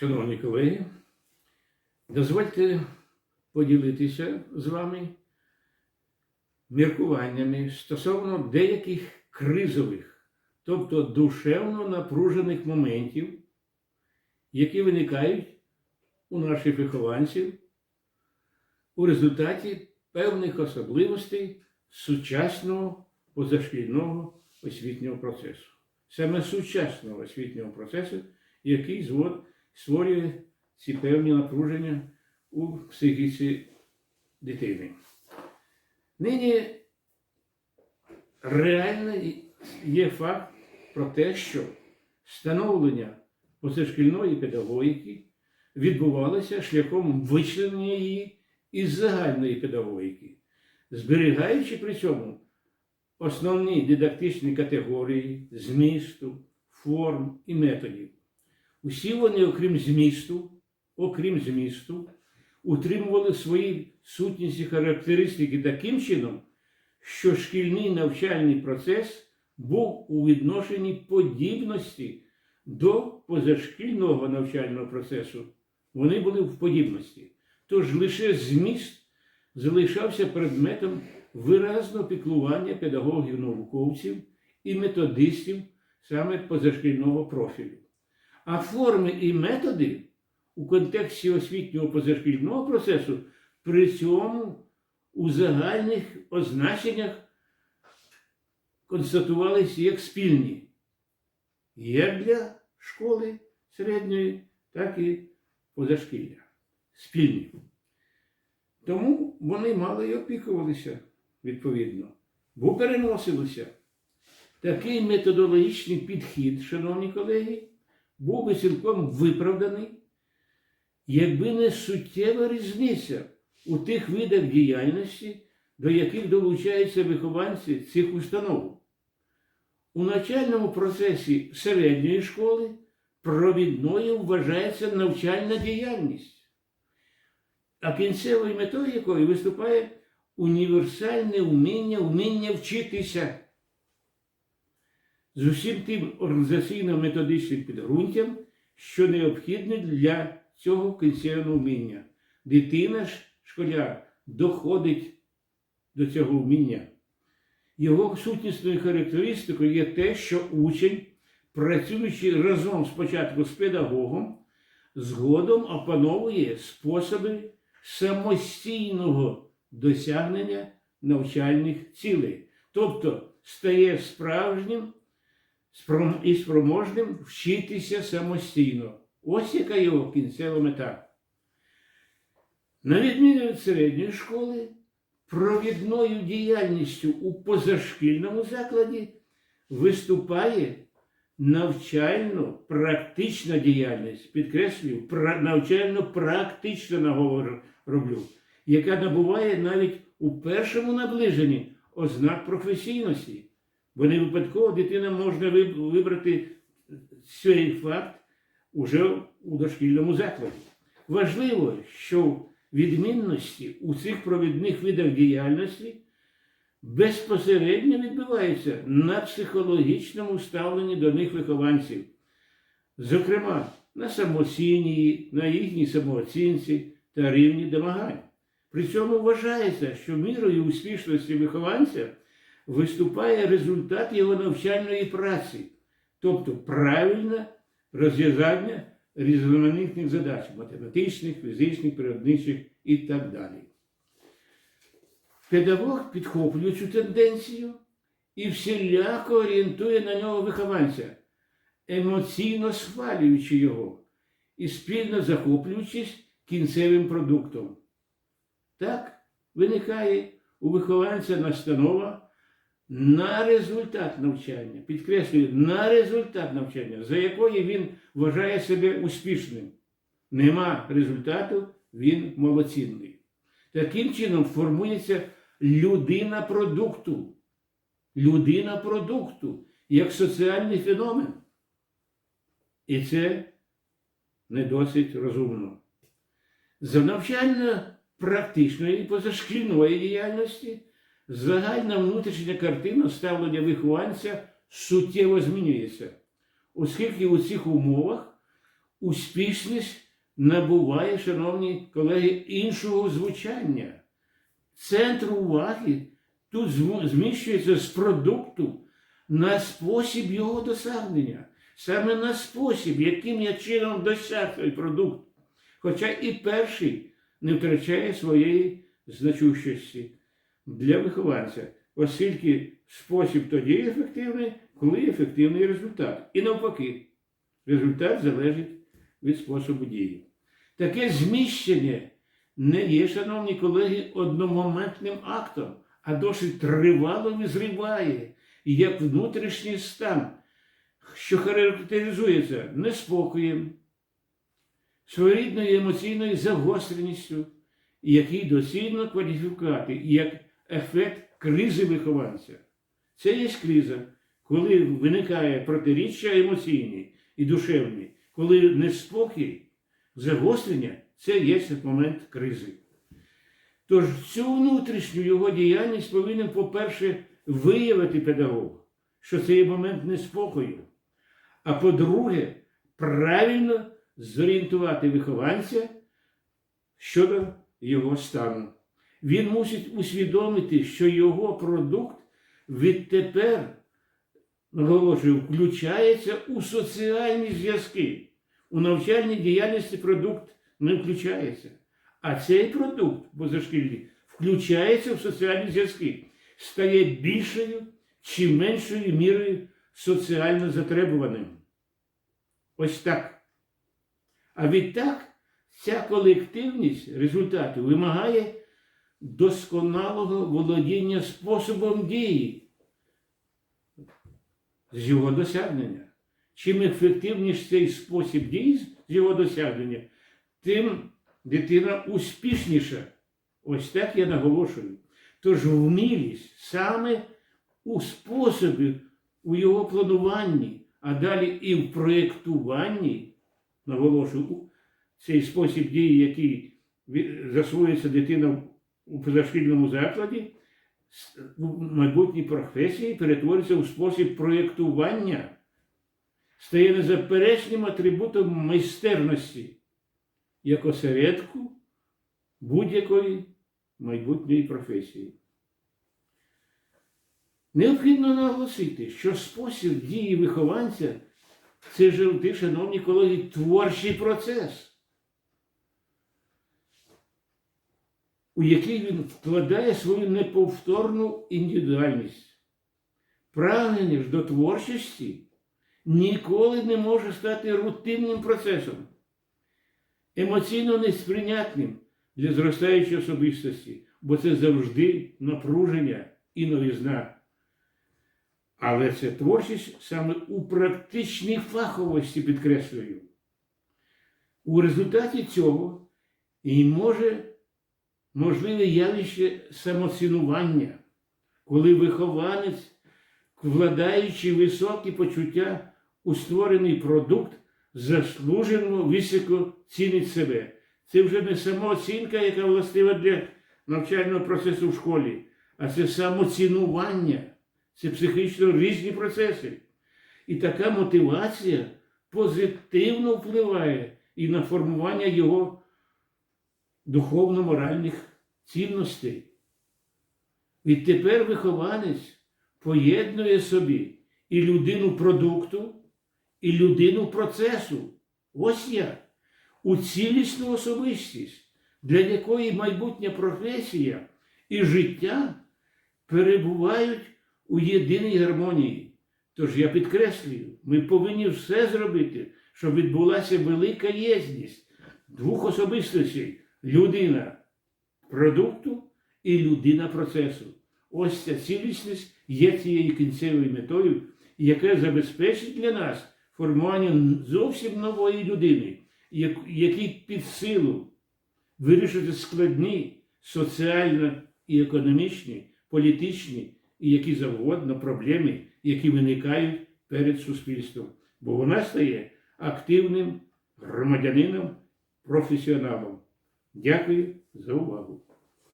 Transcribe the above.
Шановні колеги, дозвольте поділитися з вами міркуваннями стосовно деяких кризових, тобто душевно напружених моментів, які виникають у наших вихованців у результаті певних особливостей сучасного позашкільного освітнього процесу. Саме сучасного освітнього процесу, який звод створює ці певні напруження у психіці дитини. Нині реально є факт про те, що становлення позашкільної педагогіки відбувалося шляхом вичленення її із загальної педагогіки, зберігаючи при цьому основні дидактичні категорії змісту, форм і методів. Усі вони, окрім змісту, окрім змісту, утримували свої сутність і характеристики таким чином, що шкільний навчальний процес був у відношенні подібності до позашкільного навчального процесу. Вони були в подібності. Тож лише зміст залишався предметом виразного піклування педагогів-науковців і методистів саме позашкільного профілю. А форми і методи у контексті освітнього позашкільного процесу при цьому у загальних означеннях констатувалися як спільні, як для школи середньої, так і позашкілля. Спільні. Тому вони мало й опікувалися відповідно, бо переносилися. Такий методологічний підхід, шановні колеги, був би цілком виправданий, якби не суттєва різниця у тих видах діяльності, до яких долучаються вихованці цих установ. У навчальному процесі середньої школи провідною вважається навчальна діяльність, а кінцевою метою якої виступає універсальне вміння, вміння вчитися з усім тим організаційно-методичним підґрунтям, що необхідне для цього кінцевого вміння. Дитина ж, школяр, доходить до цього вміння. Його сутнісною характеристикою є те, що учень, працюючи разом спочатку з педагогом, згодом опановує способи самостійного досягнення навчальних цілей, тобто стає справжнім і спроможним вчитися самостійно. Ось яка його кінцева мета. На відміну від середньої школи, провідною діяльністю у позашкільному закладі виступає навчально-практична діяльність, підкреслюю, навчально-практична наговор роблю, яка набуває навіть у першому наближенні ознак професійності. Бо не випадково дитина можна вибрати цей факт уже у дошкільному закладі. Важливо, що відмінності у цих провідних видах діяльності безпосередньо відбуваються на психологічному ставленні до них вихованців, зокрема на самооцінні, на їхній самооцінці та рівні домагань. При цьому вважається, що мірою успішності вихованця виступає результат його навчальної праці, тобто правильне розв'язання різноманітних задач математичних, фізичних, природничих і так далі. Педагог підхоплює цю тенденцію і всіляко орієнтує на нього вихованця, емоційно схвалюючи його і спільно захоплюючись кінцевим продуктом. Так виникає у вихованця настанова на результат навчання, підкреслюю, на результат навчання, за якої він вважає себе успішним. Нема результату, він малоцінний. Таким чином формується людина продукту. Людина продукту як соціальний феномен. І це не досить розумно. За навчально-практичної і позашкільної діяльності загальна внутрішня картина ставлення вихованця суттєво змінюється, оскільки у цих умовах успішність набуває, шановні колеги, іншого звучання. Центр уваги тут зміщується з продукту на спосіб його досягнення, саме на спосіб, яким я чином досяг цей продукт. Хоча і перший не втрачає своєї значущості для вихованця, оскільки спосіб тоді ефективний, коли ефективний результат. І навпаки, результат залежить від способу дії. Таке зміщення не є, шановні колеги, одномоментним актом, а досить тривало визріває як внутрішній стан, що характеризується неспокоєм, своєрідною емоційною загостреністю, який доцільно кваліфікувати як ефект кризи вихованця. Це є криза, коли виникає протиріччя емоційні і душевні, коли неспокій, загострення це є момент кризи. Тож цю внутрішню його діяльність повинен, по-перше, виявити педагог, що це є момент неспокою. А по-друге, правильно зорієнтувати вихованця щодо його стану. Він мусить усвідомити, що його продукт відтепер, наголошую, включається у соціальні зв'язки. У навчальній діяльності продукт не включається. А цей продукт позашкільний включається в соціальні зв'язки, стає більшою чи меншою мірою соціально затребуваним. Ось так. А відтак ця колективність результату вимагає досконалого володіння способом дії з його досягнення. Чим ефективніше цей спосіб дії з його досягнення, тим дитина успішніша. Ось так я наголошую. Тож вмілість саме у способі, у його плануванні, а далі і в проєктуванні, наголошую, цей спосіб дії, який засвоюється дитина у позашкільному закладі, у майбутній професії перетворюється у спосіб проєктування, стає незаперечним атрибутом майстерності як осередку будь-якої майбутньої професії. Необхідно наголосити, що спосіб дії вихованця це завжди, шановні колеги, творчий процес, у який він вкладає свою неповторну індивідуальність. Прагнення ж до творчості ніколи не може стати рутинним процесом емоційно несприйнятним для зростаючої особистості, бо це завжди напруження і новізна. Але це творчість саме у практичній фаховості підкреслюю. У результаті цього і може можливе явище самоцінування, коли вихованець, вкладаючи високі почуття у створений продукт, заслужено високо цінить себе. Це вже не самооцінка, яка властива для навчального процесу в школі, а це самоцінування, це психічно різні процеси. І така мотивація позитивно впливає і на формування його духовно-моральних цінностей. Відтепер вихованець поєднує собі і людину продукту, і людину процесу. Ось як. У цілісну особистість, для якої майбутня професія і життя перебувають у єдиній гармонії. Тож я підкреслюю, ми повинні все зробити, щоб відбулася велика єдність двох особистостей людина продукту і людина процесу. Ось ця цілісність є цією кінцевою метою, яка забезпечить для нас формування зовсім нової людини, як- якій під силу вирішити складні соціально і економічні, політичні і які завгодно проблеми, які виникають перед суспільством. Бо вона стає активним громадянином, професіоналом. Дякую за увагу.